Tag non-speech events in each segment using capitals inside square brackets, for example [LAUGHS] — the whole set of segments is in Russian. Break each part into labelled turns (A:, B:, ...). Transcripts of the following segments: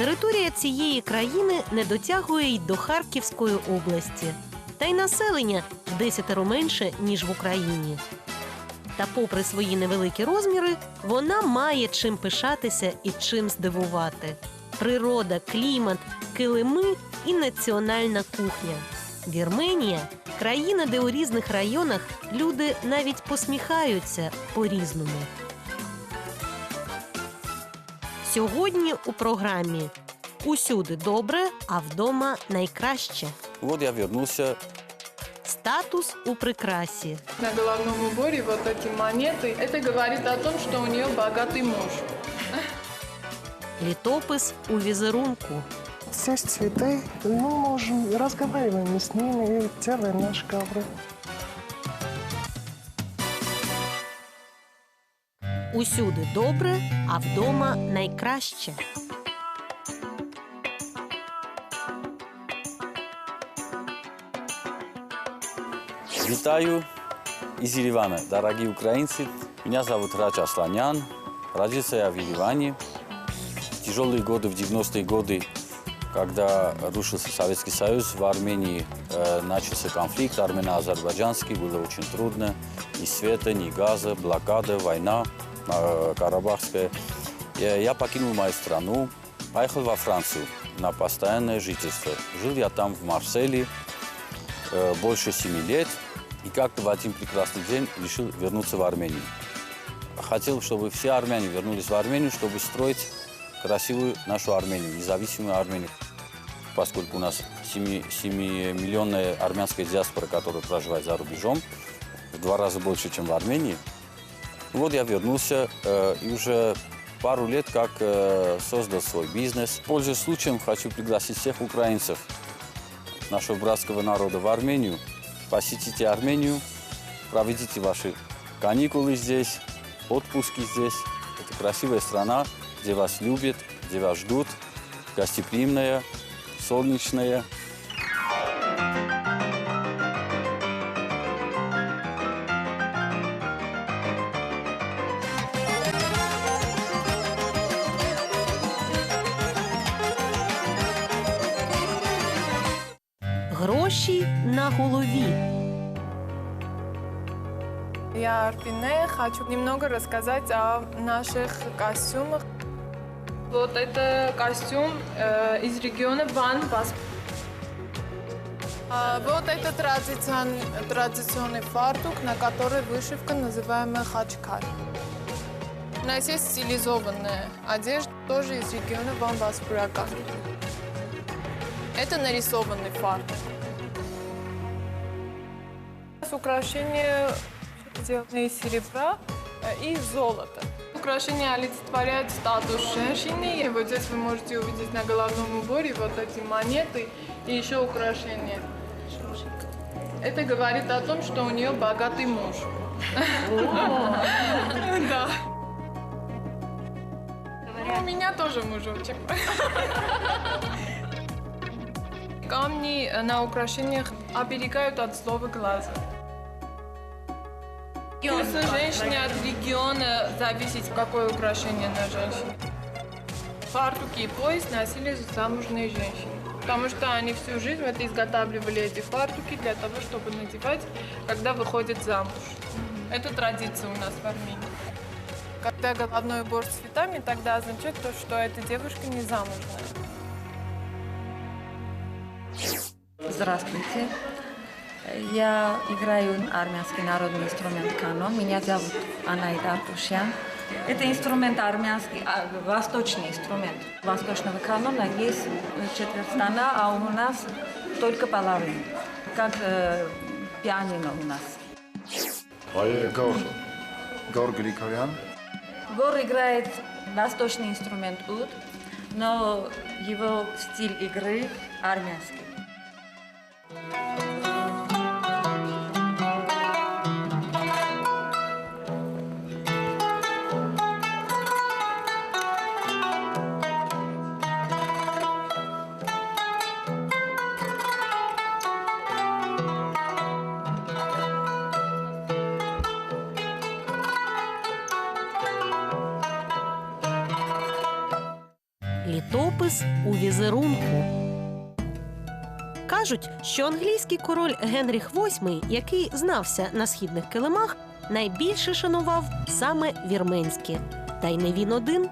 A: Територія цієї країни не дотягує й до Харківської області, та й населення в десятеро менше ніж в Україні. Та, попри свої невеликі розміри, вона має чим пишатися і чим здивувати: природа, клімат, килими і національна кухня. Вірменія країна, де у різних районах люди навіть посміхаються по-різному. Сьогодні у програмі Усюди добре, а вдома найкраще.
B: Вот я вернулся.
A: Статус у прикрасі.
C: На головном уборе вот эти монеты. Это говорит о том, что у нее богатый муж.
A: Літопис у візерунку.
D: Здесь цветы, ну, можем, разговариваем с ними и делаем наш ковры.
A: Усюди добре, а вдома найкраще.
B: Витаю из Еревана. Дорогие украинцы, меня зовут Рач Асланян. Родился я в Ереване. В тяжелые годы, в 90-е годы, когда рушился Советский Союз, в Армении э, начался конфликт армяно-азербайджанский. Было очень трудно. Ни света, ни газа, блокада, война карабахская. Я, я покинул мою страну, поехал во Францию на постоянное жительство. Жил я там в Марселе э, больше семи лет. И как-то в один прекрасный день решил вернуться в Армению. Хотел, чтобы все армяне вернулись в Армению, чтобы строить красивую нашу Армению, независимую Армению. Поскольку у нас 7-миллионная армянская диаспора, которая проживает за рубежом, в два раза больше, чем в Армении. Вот я вернулся э, и уже пару лет как э, создал свой бизнес. Пользуясь случаем, хочу пригласить всех украинцев, нашего братского народа в Армению. Посетите Армению, проведите ваши каникулы здесь, отпуски здесь. Это красивая страна, где вас любят, где вас ждут, гостеприимная, солнечная.
A: Гроші на голові.
C: Я Арпине, хочу немного рассказать о наших костюмах. Вот это костюм э, из региона Ван Бас. А, вот это традицион- традиционный фартук, на который вышивка, называемая хачкар. У нас стилизованная одежда, тоже из региона Ван Баспуракан. Это нарисованный фартук. С украшения сделаны из серебра э, и золота. Украшения олицетворяют статус женщины. И вот здесь вы можете увидеть на головном уборе вот эти монеты и еще украшения. Это говорит о том, что у нее богатый муж. [LAUGHS] Да. У меня тоже мужочек. Камни э, на украшениях оберегают от злого глаза. Вкусы женщины от региона зависит, какое украшение на женщине. Фартуки и пояс носили замужные женщины. Потому что они всю жизнь вот изготавливали эти фартуки для того, чтобы надевать, когда выходят замуж. Это традиция у нас в Армении. Когда головной убор с цветами, тогда означает то, что эта девушка не замужная.
E: Здравствуйте. Я играю армянский народный инструмент канон. Меня зовут Анаида Артушян. Это инструмент армянский, а, восточный инструмент. Восточного канона есть четверть стана, а у нас только половина. Как э, пианино у нас.
F: Гор, Гор Григорян.
E: Гор играет восточный инструмент уд, но его стиль игры армянский.
A: Літопис у візерунку. Кажуть, що англійський король Генріх VIII, який знався на східних килимах, найбільше шанував саме вірменські. Та й не він один.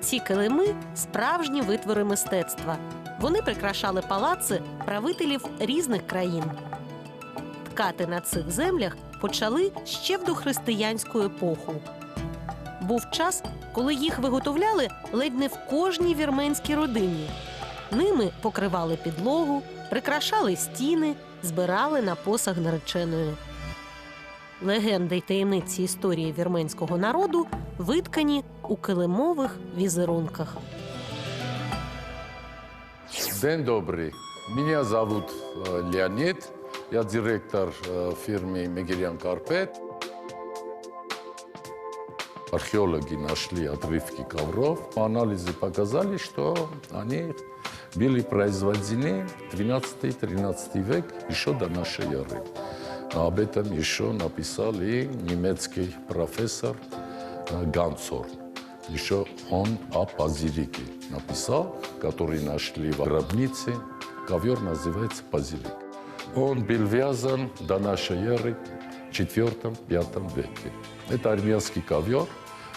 A: Ці килими справжні витвори мистецтва. Вони прикрашали палаци правителів різних країн. Ткати на цих землях почали ще в дохристиянську епоху Був час, коли їх виготовляли ледь не в кожній вірменській родині. Ними покривали підлогу, прикрашали стіни, збирали на посаг нареченої. Легенди й таємниці історії вірменського народу виткані у килимових візерунках.
G: День добрый. Меня зовут э, Леонид. Я директор э, фирмы Мегерян Карпет. Археологи нашли отрывки ковров. Анализы показали, что они были произведены в 12-13 век, еще до нашей эры. Об этом еще написал и немецкий профессор э, Ганцор. Еще он о базилике написал, который нашли в гробнице. Ковер называется базилик. Он был вязан до нашей эры в 4-5 веке. Это армянский ковер,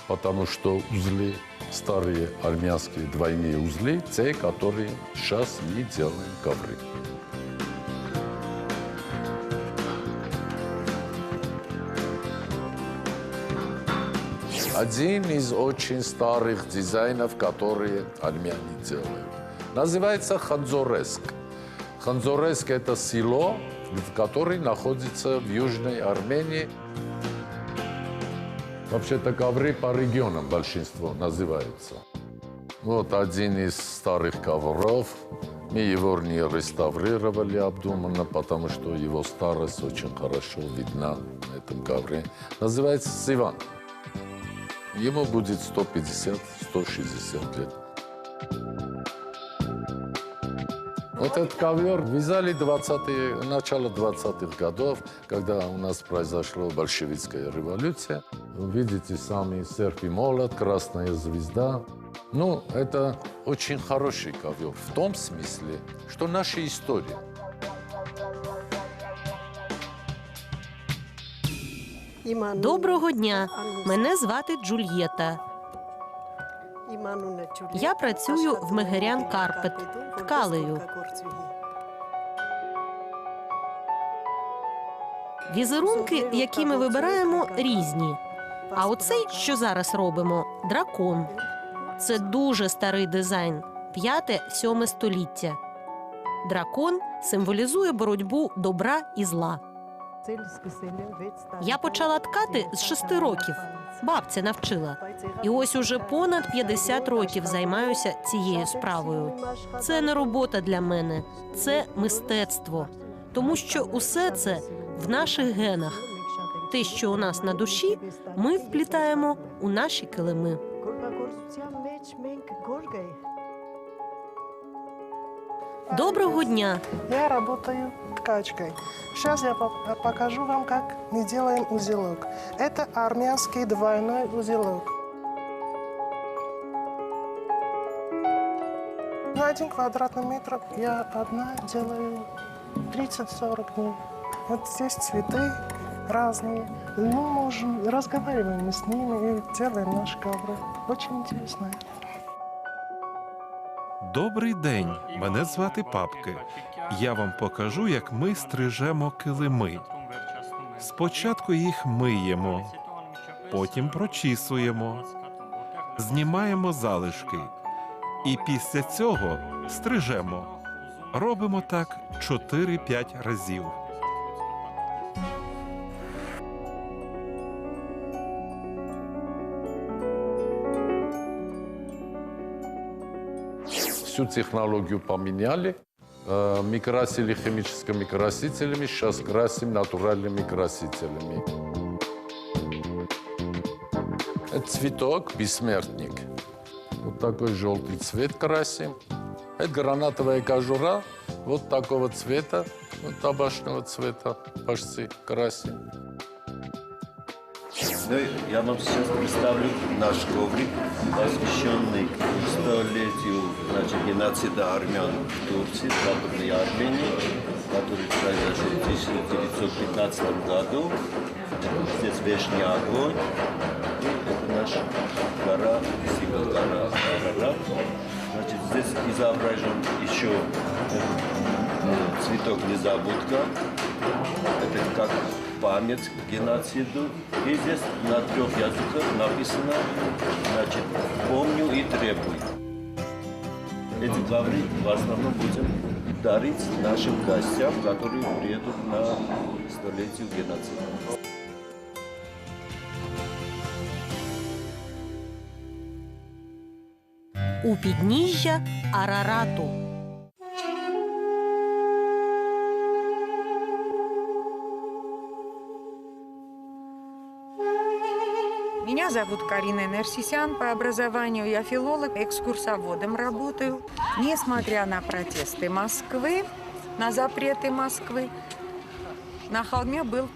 G: потому что узлы, старые армянские двойные узлы, те, которые сейчас мы делаем ковры. Один из очень старых дизайнов, которые армяне делают. Называется Ханзореск. Ханзореск – это село, в которое находится в Южной Армении. Вообще-то ковры по регионам большинство называются. Вот один из старых ковров. Мы его не реставрировали обдуманно, потому что его старость очень хорошо видна на этом ковре. Называется Сиван. Ему будет 150-160 лет. Этот ковер вязали 20 начало 20-х годов, когда у нас произошла большевистская революция. Вы видите сами серп и молот, красная звезда. Ну, это очень хороший ковер в том смысле, что наша история.
A: Доброго дня! Мене звати Джульєта.
H: Я працюю в Мегерян Карпет ткалею.
A: Візерунки, які ми вибираємо, різні. А оцей, що зараз робимо, дракон. Це дуже старий дизайн, 5-7 століття. Дракон символізує боротьбу добра і зла.
H: Я почала ткати з шести років.
A: Бабця навчила. І ось уже понад 50 років займаюся цією справою. Це не робота для мене, це мистецтво. Тому що усе це в наших генах. Те, що у нас на душі, ми вплітаємо у наші килими. Доброго дня!
D: Я работаю ткачкой. Сейчас я по- покажу вам, как мы делаем узелок. Это армянский двойной узелок. На один квадратный метр я одна делаю 30-40 дней. Вот здесь цветы разные. Мы можем, разговариваем с ними и делаем наши ковры. Очень интересно.
I: Добрий день, мене звати Папки. Я вам покажу, як ми стрижемо килими. Спочатку їх миємо, потім прочісуємо, знімаємо залишки. І після цього стрижемо. Робимо так 4-5 разів.
G: Всю технологию поменяли. Э, Мы красили химическими красителями, сейчас красим натуральными красителями. Цветок бессмертник. Вот такой желтый цвет красим. Это гранатовая кожура вот такого цвета, вот табачного цвета почти красим.
J: Ну, я вам сейчас представлю наш коврик, посвященный столетию значит, геноцида армян в Турции, в Западной Армении, который произошел в 1915 году. Здесь вечный огонь. И это наша гора, символ гора Арарат. Значит, здесь изображен еще э, цветок незабудка. Это как память к геноциду. И здесь на трех языках написано, значит, помню и требую. Эти ковры в основном будем дарить нашим гостям, которые приедут на столетие геноцида.
A: у підніжжя Арарату.
K: Меня зовут Карина Нерсисян. По образованию я филолог, экскурсоводом работаю. Несмотря на протесты Москвы, на запреты Москвы, на холме был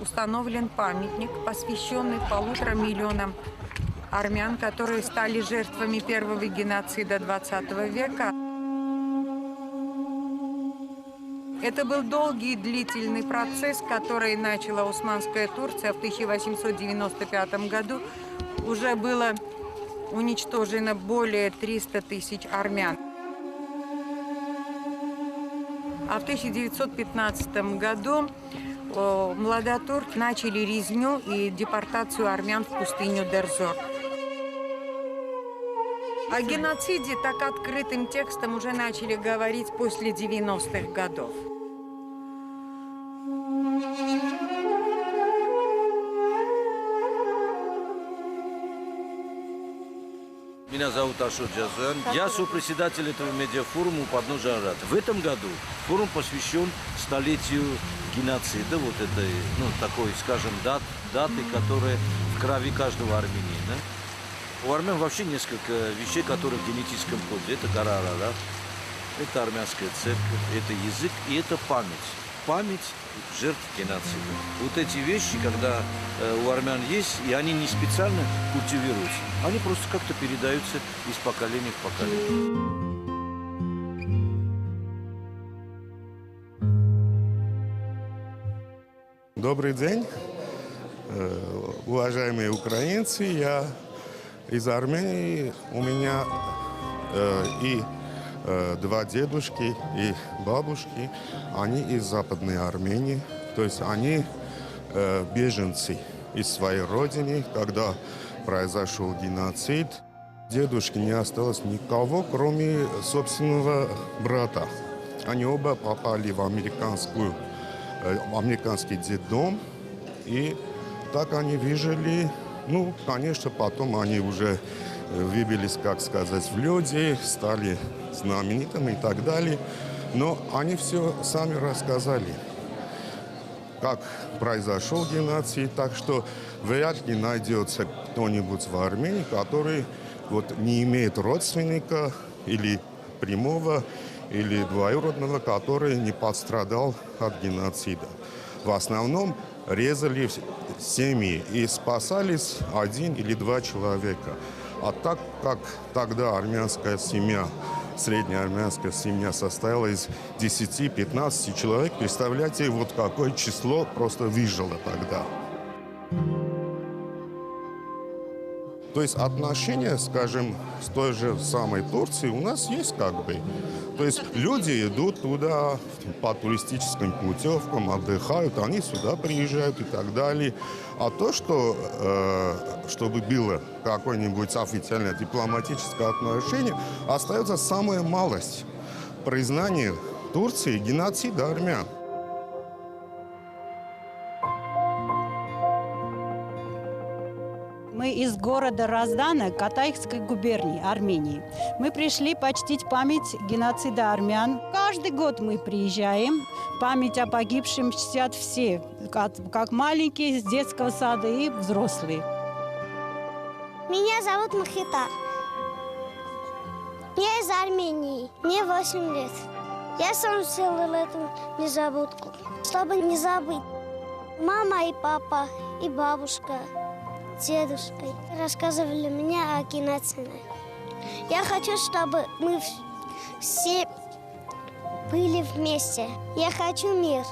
K: установлен памятник, посвященный полутора миллионам армян, которые стали жертвами первого геноцида 20 века. Это был долгий и длительный процесс, который начала Османская Турция в 1895 году. Уже было уничтожено более 300 тысяч армян. А в 1915 году младотурки начали резню и депортацию армян в пустыню Дерзор. О геноциде так открытым текстом уже начали говорить после 90-х годов.
J: Меня зовут Ашот Джазан. Я сопредседатель этого медиафорума у подножия Арата. В этом году форум посвящен столетию геноцида, вот этой, ну, такой, скажем, дат, даты, которая в крови каждого армянина. У армян вообще несколько вещей, которые в генетическом коде. Это гора Арарат, это армянская церковь, это язык и это память. Память жертв геноцида. Вот эти вещи, когда э, у армян есть, и они не специально культивируются, они просто как-то передаются из поколения в поколение.
L: Добрый день, э, уважаемые украинцы. Я из Армении. У меня э, и два дедушки и бабушки. Они из Западной Армении. То есть они э, беженцы из своей родины, когда произошел геноцид. Дедушки не осталось никого, кроме собственного брата. Они оба попали в американскую, э, американский детдом. И так они выжили ну, конечно, потом они уже э, выбились, как сказать, в люди, стали знаменитыми и так далее. Но они все сами рассказали, как произошел геноцид. Так что вряд ли найдется кто-нибудь в Армении, который вот, не имеет родственника или прямого, или двоюродного, который не пострадал от геноцида. В основном резали семьи и спасались один или два человека. А так как тогда армянская семья, средняя армянская семья состояла из 10-15 человек, представляете, вот какое число просто выжило тогда. То есть отношения, скажем, с той же самой Турцией у нас есть как бы. То есть люди идут туда по туристическим путевкам, отдыхают, они сюда приезжают и так далее. А то, что э, чтобы было какое-нибудь официальное дипломатическое отношение, остается самая малость. Признание Турции геноцида армян.
M: Из города Раздана Катайской губернии Армении. Мы пришли почтить память геноцида армян. Каждый год мы приезжаем. Память о погибшем чтят все, как, маленькие, с детского сада и взрослые.
N: Меня зовут Махита. Я из Армении. Мне 8 лет. Я сам сделал эту незабудку, чтобы не забыть. Мама и папа, и бабушка, дедушкой. Рассказывали мне о геноциде. Я хочу, чтобы мы вс- все были вместе. Я хочу мир.